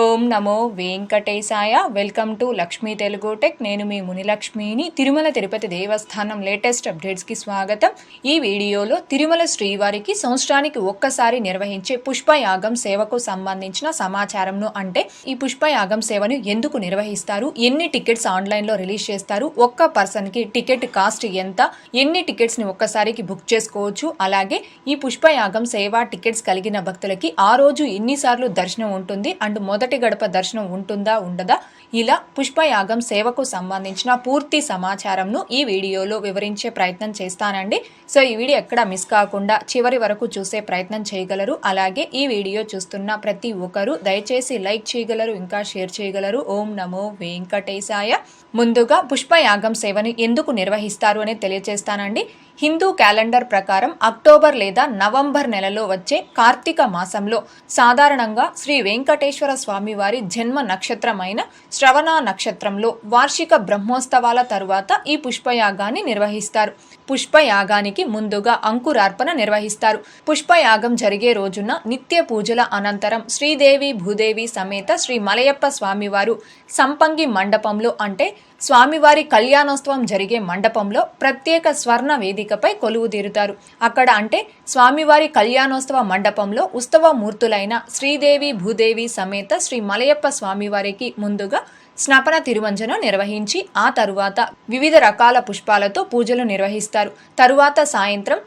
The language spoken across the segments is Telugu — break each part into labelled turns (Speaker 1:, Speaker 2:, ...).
Speaker 1: ఓం నమో వెంకటేశాయ. Welcome to Lakshmi Telugu tech. నేను మీ మునిలక్ష్మిని. తిరుమల తిరుపతి దేవస్థానం లేటెస్ట్ అప్డేట్స్కి స్వాగతం. ఈ వీడియోలో తిరుమల శ్రీవారికి సంవత్సరానికి ఒక్కసారి నిర్వహించే పుష్పయాగం సేవకు సంబంధించిన సమాచారంను అంటే ఈ పుష్పయాగం సేవను ఎందుకు నిర్వహిస్తారు? ఎన్ని టికెట్స్ ఆన్లైన్లో రిలీజ్ చేస్తారు? ఒక్క పర్సన్కి టికెట్ కాస్ట్ ఎంత? ఎన్ని టికెట్స్ని ఒక్కసారికి బుక్ చేసుకోవచ్చు? అలాగే ఈ పుష్పయాగం సేవ టికెట్స్ కలిగిన భక్తులకి ఆ రోజు ఎన్నిసార్లు దర్శనం ఉంటుంది? అండ్ మొదటి గడప దర్శనం ఉంటుందా ఉండదా? ఇలా పుష్పయాగం సేవకు సంబంధించిన పూర్తి సమాచారంను ఈ వీడియోలో వివరించే ప్రయత్నం చేస్తానండి. సో ఈ వీడియో ఎక్కడ మిస్ కాకుండా చివరి వరకు చూసే ప్రయత్నం చేయగలరు. అలాగే ఈ వీడియో చూస్తున్న ప్రతి ఒక్కరూ దయచేసి లైక్ చేయగలరు ఇంకా షేర్ చేయగలరు. ఓం నమో వెంకటేశాయ. ముందుగా పుష్పయాగం సేవను ఎందుకు నిర్వహిస్తారు అని తెలియజేస్తానండి హిందూ క్యాలెండర్ ప్రకారం అక్టోబర్ లేదా నవంబర్ నెలలో వచ్చే కార్తీక మాసంలో సాధారణంగా శ్రీ వెంకటేశ్వర స్వామి స్వామివారి జన్మ నక్షత్రమైన శ్రవణ నక్షత్రంలో వార్షిక బ్రహ్మోత్సవాల తరువాత ఈ పుష్పయాగాన్ని నిర్వహిస్తారు. పుష్పయాగానికి ముందుగా అంకురార్పణ నిర్వహిస్తారు. పుష్పయాగం జరిగే రోజున నిత్య పూజల అనంతరం శ్రీదేవి భూదేవి సమేత శ్రీ మలయప్ప స్వామివారు సంపంగి మండపంలో అంటే స్వామివారి కళ్యాణోత్సవం జరిగే మండపంలో ప్రత్యేక స్వర్ణ వేదికపై కొలువు తీరుతారు. అక్కడ అంటే స్వామివారి కళ్యాణోత్సవ మండపంలో ఉత్సవ మూర్తులైన శ్రీదేవి భూదేవి సమేత శ్రీ మలయప్ప స్వామివారికి ముందుగా స్నపన తిరువంజన నిర్వహించి ఆ తరువాత వివిధ రకాల పుష్పాలతో పూజలు నిర్వహిస్తారు. తరువాత సాయంత్రం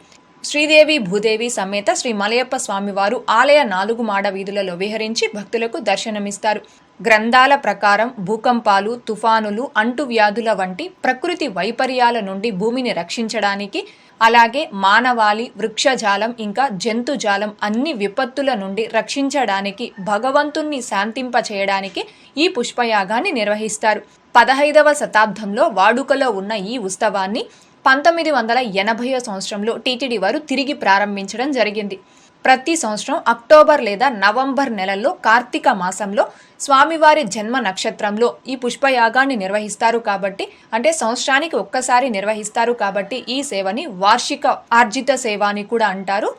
Speaker 1: శ్రీదేవి భూదేవి సమేత శ్రీ మలయప్ప స్వామివారు ఆలయ నాలుగు మాడ వీధులలో విహరించి భక్తులకు దర్శనమిస్తారు. గ్రంథాల ప్రకారం భూకంపాలు తుఫానులు అంటువ్యాధుల వంటి ప్రకృతి వైపర్యాల నుండి భూమిని రక్షించడానికి అలాగే మానవాళి వృక్షజాలం ఇంకా జంతుజాలం అన్ని విపత్తుల నుండి రక్షించడానికి భగవంతుణ్ణి శాంతింప చేయడానికి ఈ పుష్పయాగాన్ని నిర్వహిస్తారు. పదహైదవ శతాబ్దంలో వాడుకలో ఉన్న ఈ ఉత్సవాన్ని పంతొమ్మిది వందల ఎనభై సంవత్సరంలో టీటీడీ వారు తిరిగి ప్రారంభించడం జరిగింది. ప్రతి సంవత్సరం అక్టోబర్ లేదా నవంబర్ నెలల్లో కార్తీక మాసంలో స్వామివారి జన్మ నక్షత్రంలో ఈ పుష్పయాగాన్ని నిర్వహిస్తారు కాబట్టి అంటే సంవత్సరానికి ఒక్కసారి నిర్వహిస్తారు కాబట్టి ఈ సేవని వార్షిక ఆర్జిత సేవ అని కూడా అంటారు.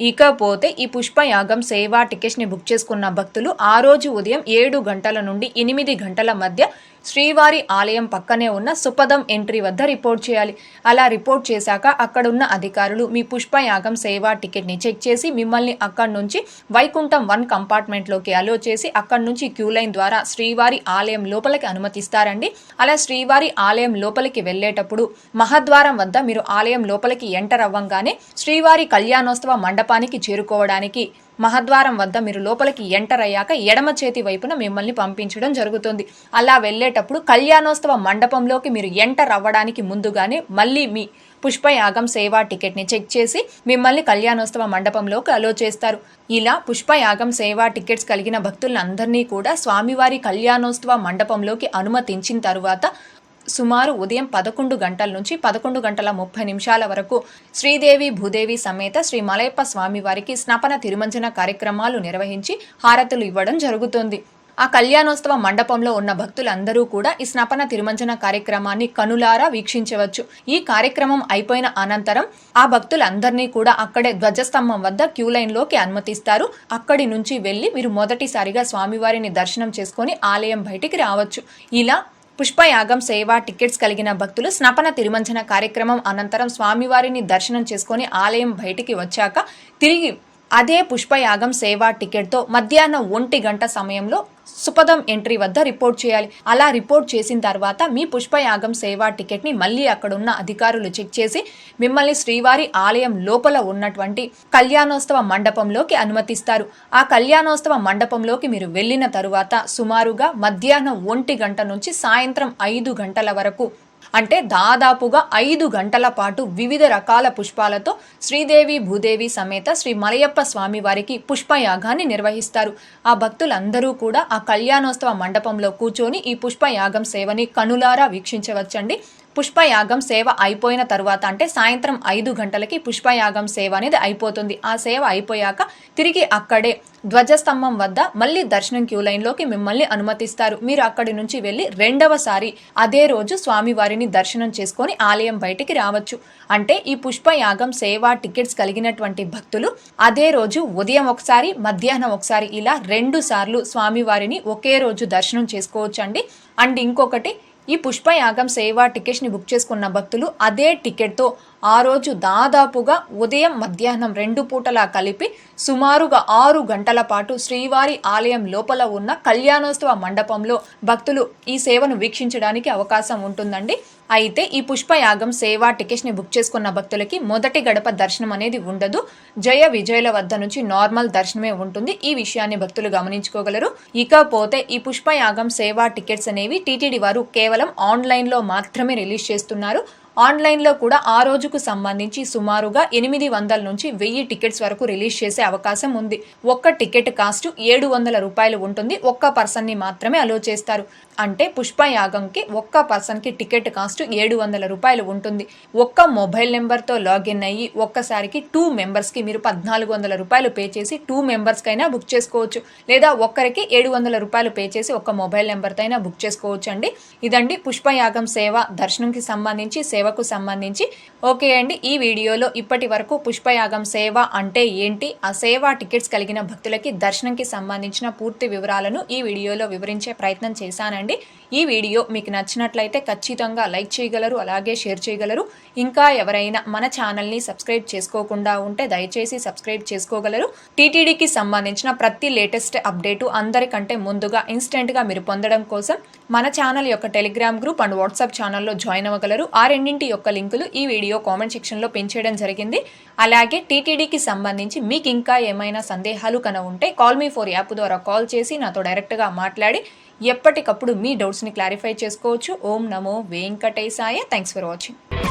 Speaker 1: ఇకపోతే ఈ పుష్పయాగం సేవా టికెట్స్ని బుక్ చేసుకున్న భక్తులు ఆ రోజు ఉదయం ఏడు గంటల నుండి ఎనిమిది గంటల మధ్య శ్రీవారి ఆలయం పక్కనే ఉన్న సుపదం ఎంట్రీ వద్ద రిపోర్ట్ చేయాలి. అలా రిపోర్ట్ చేశాక అక్కడున్న అధికారులు మీ పుష్పయాగం సేవా టికెట్ని చెక్ చేసి మిమ్మల్ని అక్కడి నుంచి వైకుంఠం వన్ కంపార్ట్మెంట్లోకి అలో చేసి అక్కడి నుంచి క్యూ లైన్ ద్వారా శ్రీవారి ఆలయం లోపలికి అనుమతిస్తారండి. అలా శ్రీవారి ఆలయం లోపలికి వెళ్ళేటప్పుడు మహద్వారం వద్ద మీరు ఆలయం లోపలికి ఎంటర్ అవ్వంగానే శ్రీవారి కళ్యాణోత్సవ మండపానికి చేరుకోవడానికి మహద్వారం వద్ద మీరు లోపలికి ఎంటర్ అయ్యాక ఎడమ చేతి వైపున మిమ్మల్ని పంపించడం జరుగుతుంది. అలా వెళ్ళేటప్పుడు కళ్యాణోత్సవ మండపంలోకి మీరు ఎంటర్ అవ్వడానికి ముందుగానే మళ్ళీ మీ పుష్పయాగం సేవా టికెట్ని చెక్ చేసి మిమ్మల్ని కళ్యాణోత్సవ మండపంలోకి అలో చేస్తారు. ఇలా పుష్పయాగం సేవా టికెట్స్ కలిగిన భక్తులందరినీ కూడా స్వామివారి కళ్యాణోత్సవ మండపంలోకి అనుమతించిన తరువాత సుమారు ఉదయం పదకొండు గంటల నుంచి పదకొండు గంటల ముప్పై నిమిషాల వరకు శ్రీదేవి భూదేవి సమేత శ్రీ మలయప్ప స్వామివారికి స్నపన తిరుమంజన కార్యక్రమాలు నిర్వహించి హారతులు ఇవ్వడం జరుగుతుంది. ఆ కళ్యాణోత్సవ మండపంలో ఉన్న భక్తులందరూ కూడా ఈ స్నపన తిరుమంజన కార్యక్రమాన్ని కనులారా వీక్షించవచ్చు. ఈ కార్యక్రమం అయిపోయిన అనంతరం ఆ భక్తులందరినీ కూడా అక్కడే ధ్వజస్తంభం వద్ద క్యూ లైన్లోకి అనుమతిస్తారు. అక్కడి నుంచి వెళ్ళి మీరు మొదటిసారిగా స్వామివారిని దర్శనం చేసుకొని ఆలయం బయటికి రావచ్చు. ఇలా పుష్పయాగం సేవ టికెట్స్ కలిగిన భక్తులు స్నపన తిరుమంజన కార్యక్రమం అనంతరం స్వామివారిని దర్శనం చేసుకుని ఆలయం బయటికి వచ్చాక తిరిగి అదే పుష్పయాగం సేవా టికెట్తో మధ్యాహ్నం ఒంటి గంట సమయంలో సుపదం ఎంట్రీ వద్ద రిపోర్ట్ చేయాలి. అలా రిపోర్ట్ చేసిన తర్వాత మీ పుష్పయాగం సేవా టికెట్ని మళ్ళీ అక్కడున్న అధికారులు చెక్ చేసి మిమ్మల్ని శ్రీవారి ఆలయం లోపల ఉన్నటువంటి కళ్యాణోత్సవ మండపంలోకి అనుమతిస్తారు. ఆ కళ్యాణోత్సవ మండపంలోకి మీరు వెళ్ళిన తరువాత సుమారుగా మధ్యాహ్నం ఒంటి గంట నుంచి సాయంత్రం ఐదు గంటల వరకు అంటే దాదాపుగా ఐదు గంటల పాటు వివిధ రకాల పుష్పాలతో శ్రీదేవి భూదేవి సమేత శ్రీ మలయప్ప స్వామి వారికి పుష్పయాగాన్ని నిర్వహిస్తారు. ఆ భక్తులందరూ కూడా ఆ కళ్యాణోత్సవ మండపంలో కూర్చొని ఈ పుష్పయాగం సేవని కనులారా వీక్షించవచ్చండి. పుష్పయాగం సేవ అయిపోయిన తరువాత అంటే సాయంత్రం ఐదు గంటలకి పుష్పయాగం సేవ అనేది అయిపోతుంది. ఆ సేవ అయిపోయాక తిరిగి అక్కడే ధ్వజస్తంభం వద్ద మళ్ళీ దర్శనం క్యూ లైన్లోకి మిమ్మల్ని అనుమతిస్తారు. మీరు అక్కడి నుంచి వెళ్ళి రెండవసారి అదే రోజు స్వామివారిని దర్శనం చేసుకొని ఆలయం బయటికి రావచ్చు. అంటే ఈ పుష్పయాగం సేవ టికెట్స్ కలిగినటువంటి భక్తులు అదే రోజు ఉదయం ఒకసారి మధ్యాహ్నం ఒకసారి ఇలా రెండు సార్లు స్వామివారిని ఒకే రోజు దర్శనం చేసుకోవచ్చు అండి అండ్ ఇంకొకటి ఈ పుష్పయాగం సేవ టికెట్స్ని బుక్ చేసుకున్న భక్తులు అదే టికెట్తో ఆ రోజు దాదాపుగా ఉదయం మధ్యాహ్నం రెండు పూటలా కలిపి సుమారుగా ఆరు గంటల పాటు శ్రీవారి ఆలయం లోపల ఉన్న కళ్యాణోత్సవ మండపంలో భక్తులు ఈ సేవను వీక్షించడానికి అవకాశం ఉంటుందండి. అయితే ఈ పుష్పయాగం సేవ టికెట్స్ని బుక్ చేసుకున్న భక్తులకి మొదటి గడప దర్శనం అనేది ఉండదు. జయ విజయల వద్ద నుంచి నార్మల్ దర్శనమే ఉంటుంది. ఈ విషయాన్ని భక్తులు గమనించుకోగలరు. ఇకపోతే ఈ పుష్పయాగం సేవ టికెట్స్ అనేవి టీటీడీ వారు కేవలం ఆన్లైన్లో మాత్రమే రిలీజ్ చేస్తున్నారు. ఆన్లైన్లో కూడా ఆ రోజుకు సంబంధించి సుమారుగా ఎనిమిది వందల నుంచి వెయ్యి టికెట్స్ వరకు రిలీజ్ చేసే అవకాశం ఉంది. ఒక్క టికెట్ కాస్ట్ ఏడు వందల రూపాయలు ఉంటుంది. ఒక్క పర్సన్ని మాత్రమే అలో చేస్తారు. అంటే పుష్పయాగంకి ఒక్క పర్సన్కి టికెట్ కాస్ట్ ఏడు వందల రూపాయలు ఉంటుంది. ఒక్క మొబైల్ నెంబర్తో లాగిన్ అయ్యి ఒక్కసారికి టూ మెంబర్స్కి మీరు పద్నాలుగు వందల రూపాయలు పే చేసి టూ మెంబర్స్కైనా బుక్ చేసుకోవచ్చు. లేదా ఒక్కరికి ఏడు వందల రూపాయలు పే చేసి ఒక్క మొబైల్ నెంబర్తో అయినా బుక్ చేసుకోవచ్చు అండి ఇదండి పుష్పయాగం సేవ. దర్శనంకి సంబంధించి సేవ సేవకు సంబంధించి. ఓకే అండి ఈ వీడియోలో ఇప్పటి వరకు పుష్పయాగం సేవ అంటే ఏంటి? ఆ సేవ టికెట్స్ కలిగిన భక్తులకి దర్శనంకి సంబంధించిన పూర్తి వివరాలను ఈ వీడియోలో వివరించే ప్రయత్నం చేశానండి. ఈ వీడియో మీకు నచ్చినట్లయితే ఖచ్చితంగా లైక్ చేయగలరు అలాగే షేర్ చేయగలరు. ఇంకా ఎవరైనా మన ఛానల్ని సబ్స్క్రైబ్ చేసుకోకుండా ఉంటే దయచేసి సబ్స్క్రైబ్ చేసుకోగలరు. టీటీడీకి సంబంధించిన ప్రతి లేటెస్ట్ అప్డేటు అందరికంటే ముందుగా ఇన్స్టెంట్గా మీరు పొందడం కోసం మన ఛానల్ యొక్క టెలిగ్రామ్ గ్రూప్ అండ్ వాట్సాప్ ఛానల్లో జాయిన్ అవ్వగలరు. ఆ రెండింటి యొక్క లింకులు ఈ వీడియో కామెంట్ సెక్షన్లో పెంచేయడం జరిగింది. అలాగే టీటీడీకి సంబంధించి మీకు ఇంకా ఏమైనా సందేహాలు కన ఉంటే కాల్ మీ ఫోర్ యాప్ ద్వారా కాల్ చేసి నాతో డైరెక్ట్గా మాట్లాడి ఎప్పటికప్పుడు మీ డౌట్స్ని క్లారిఫై చేసుకోవచ్చు. ఓం నమో వెంకటేశాయ. Thanks for watching